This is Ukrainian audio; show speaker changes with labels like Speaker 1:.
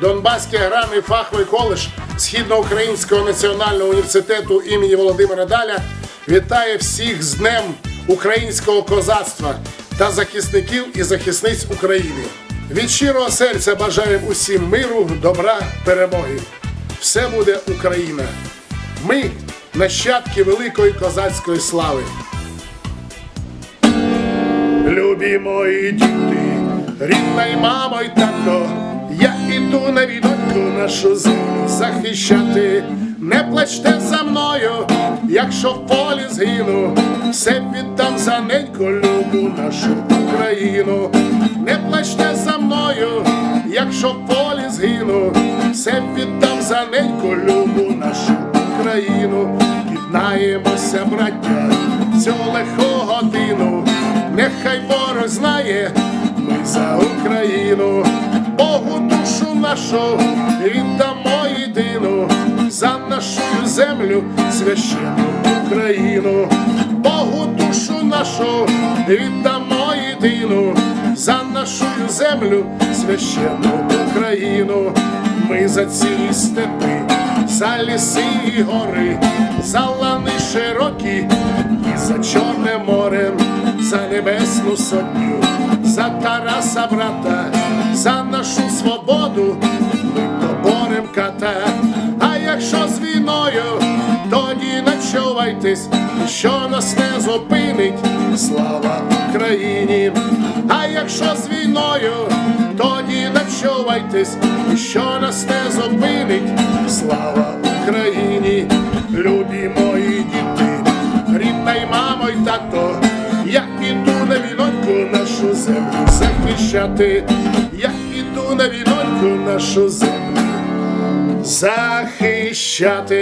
Speaker 1: Донбаський аграрний фаховий коледж Східноукраїнського національного університету імені Володимира Даля вітає всіх з Днем українського козацтва та захисників і захисниць України. Від щирого серця бажаємо усім миру, добра, перемоги. Все буде Україна. Ми нащадки великої козацької слави. Любі мої діти, рідна й мамо й тато, я іду на війноньку нашу землю захищати. Не плачте за мною, якщо в полі згину, все віддам за неньку любу нашу Україну. Не плачте за мною, якщо в полі згину, все віддам за неньку любу нашу Україну. Єднаємося, браття, цю легку годину. Нехай ворог знає, ми за Україну, нашу віддамо єдину, за нашу землю священну Україну, Богу душу нашу віддамо єдину, за нашу землю священну Україну, ми за ці степи, за ліси і гори, за лани широкі небесну сотню, за Тараса брата, за нашу свободу, ми доборем ката. А якщо з війною, тоді начувайтесь, що нас не зупинить, слава Україні. А якщо з війною, тоді начувайтесь, що нас не зупинить, слава Україні, любі мої діти, рідна й мамо й тато, землю захищати, я іду на війноньку нашу землю захищати.